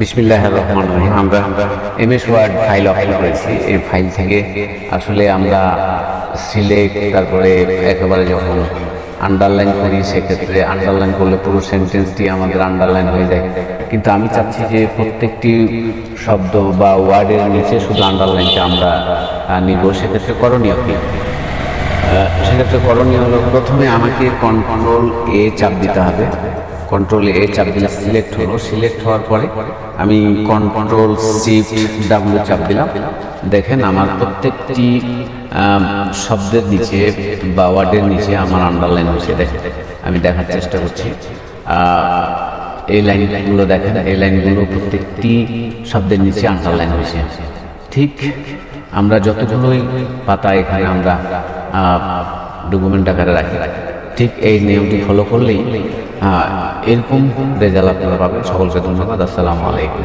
বিসমিল্লাহ রহমান রহিম। আমরা M S Word file offer করেছি। এই ফাইল থেকে আসলে আমরা সিলেক্ট তারপরে একেবারে যখন আন্ডারলাইন করি, সেক্ষেত্রে আন্ডারলাইন করলে পুরো সেন্টেন্সটি আমাদের আন্ডারলাইন হয়ে যায়। কিন্তু আমি চাচ্ছি যে প্রত্যেকটি শব্দ বা ওয়ার্ডের নিচে শুধু আন্ডারলাইনটা আমরা নিব। সেক্ষেত্রে করণীয় কী? সেক্ষেত্রে করণীয় হলো প্রথমে আমাকে কন্ট্রোল এ চাপ দিতে হবে। কন্ট্রোল এ চাপ দিলাম সিলেক্ট হলো। সিলেক্ট হওয়ার পরে আমি কন্ট্রোল শিফট ডাব্লিউ চাপ দিলাম দেখেন আমার প্রত্যেকটি শব্দের নিচে বা ওয়ার্ডের নিচে আমার আন্ডারলাইন হচ্ছে দেখেন, আমি দেখার চেষ্টা করছি। এই লাইনগুলো দেখেন, এই লাইনগুলো প্রত্যেকটি শব্দের নিচে আন্ডারলাইন হয়েছে। ঠিক আমরা যতগুলোই পাতা এখানে আমরা ডকুমেন্ট আকারে রাখি, ঠিক এই নিয়মটি ফলো করলেই এরকম রেজাল্ট আপনারা পাবেন। সকলকে ধন্যবাদ। আসসালামু আলাইকুম।